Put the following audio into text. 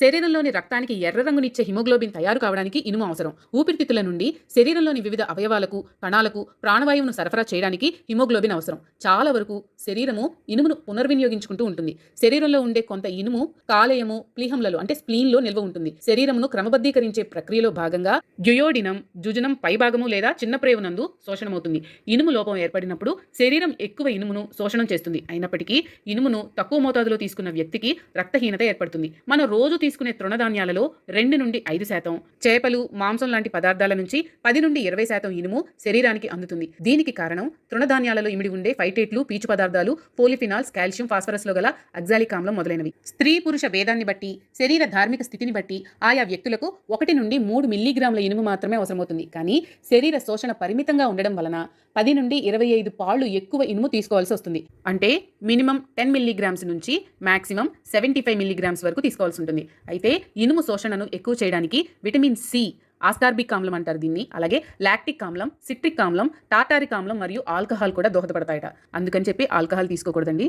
శరీరంలోని రక్తానికి ఎర్ర రంగునిచ్చే హిమోగ్లోబిన్ తయారు కావడానికి ఇనుము అవసరం. ఊపిరితిత్తుల నుండి శరీరంలోని వివిధ అవయవాలకు కణాలకు ప్రాణవాయువును సరఫరా చేయడానికి హిమోగ్లోబిన్ అవసరం. చాలా వరకు శరీరము ఇనుమును పునర్వినియోగించుకుంటూ ఉంటుంది. శరీరంలో ఉండే కొంత ఇనుము కాలేయము ప్లీహంలలో అంటే స్ప్లీన్లో నిల్వ ఉంటుంది. శరీరమును క్రమబద్ధీకరించే ప్రక్రియలో భాగంగా డ్యుయోడినం జుజునం పైభాగము లేదా చిన్న ప్రేవునందు శోషణమవుతుంది. ఇనుము లోపం ఏర్పడినప్పుడు శరీరం ఎక్కువ ఇనుమును శోషణం చేస్తుంది. అయినప్పటికీ ఇనుమును తక్కువ మోతాదులో తీసుకున్న వ్యక్తికి రక్తహీనత ఏర్పడుతుంది. మన రోజు తీసుకునే తృణధాన్యాలలో రెండు నుండి ఐదు శాతం. చేపలు మాంసం లాంటి పదార్థాల నుంచి పది నుండి ఇరవై శాతం ఇనుము శరీరానికి అందుతుంది. దీనికి కారణం తృణధాన్యాలలో ఇమిడి ఉండే ఫైటేట్లు పీచు పదార్థాలు పోలిఫినాల్స్ కాల్షియం ఫాస్ఫరస్లో గల అగ్జాలిక్ ఆమ్లం మొదలైనవి. స్త్రీ పురుష భేదాన్ని బట్టి శరీర ధార్మిక స్థితిని బట్టి ఆయా వ్యక్తులకు ఒకటి నుండి మూడు మిల్లీగ్రాముల ఇనుము మాత్రమే అవసరమవుతుంది. కానీ శరీర శోషణ పరిమితంగా ఉండడం వలన పది నుండి ఇరవై ఐదు పాళ్ళు ఎక్కువ ఇనుము తీసుకోవాల్సి వస్తుంది. అంటే మినిమం టెన్ మిల్లీగ్రామ్స్ నుంచి మాక్సిమం సెవెంటీ ఫైవ్ మిల్లీగ్రామ్స్ వరకు తీసుకోవాల్సి ఉంటుంది. ఉంటుంది అయితే ఇనుము శోషణను ఎక్కువ చేయడానికి విటమిన్ సి ఆస్కార్బిక్ ఆమ్లం అంటారు దీన్ని. అలాగే లాక్టిక్ ఆమ్లం సిట్రిక్ ఆమ్లం టాటారిక్ ఆమ్లం మరియు ఆల్కహాల్ కూడా దోహదపడతాయట. అందుకని చెప్పి ఆల్కహాల్ తీసుకోకూడదండి.